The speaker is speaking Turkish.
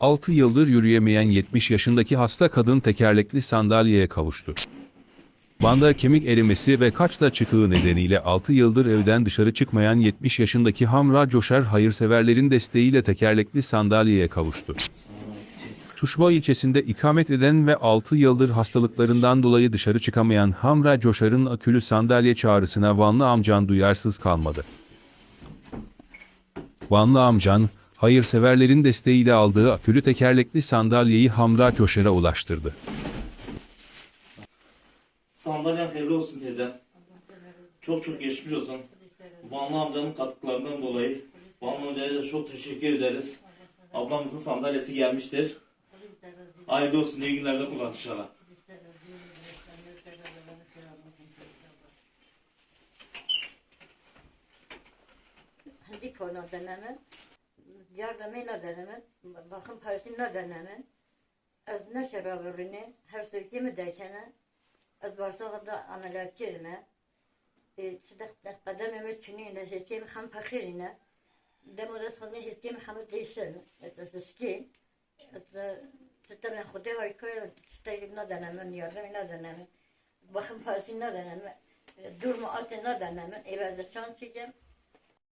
6 yıldır yürüyemeyen 70 yaşındaki hasta kadın tekerlekli sandalyeye kavuştu. Van'da kemik erimesi ve kaçta çıkığı nedeniyle 6 yıldır evden dışarı çıkmayan 70 yaşındaki Hamra Coşar hayırseverlerin desteğiyle tekerlekli sandalyeye kavuştu. Tuşba ilçesinde ikamet eden ve 6 yıldır hastalıklarından dolayı dışarı çıkamayan Hamra Coşar'ın akülü sandalye çağrısına Vanlı amcan duyarsız kalmadı. Vanlı amcan, hayırseverlerin desteğiyle aldığı akülü tekerlekli sandalyeyi Hamra Köşer'e ulaştırdı. Sandalyen hayırlı olsun teyze. Çok çok geçmiş olsun. Vanlı amcanın katkılarından dolayı Vanlı amcaya çok teşekkür ederiz. Ablamızın sandalyesi gelmiştir. Hayırlı olsun iyi günlerde kullan inşallah. Hadi konuda hemen yardımıyla denemen, bakım parasıyla denemen, az ne şerabörünü, her sürkimi dekene, az barsağında ameliyat kirime, çıdak da kademimi çiniyle, hiskimi ham pakirine, demoda sana hiskimi hamı değilsin, etkisiski, Sistemi kutu var ki, sistemi denemen, yardımıyla denemen, bakım parasıyla denemen, durma altında denemen, evvel de şans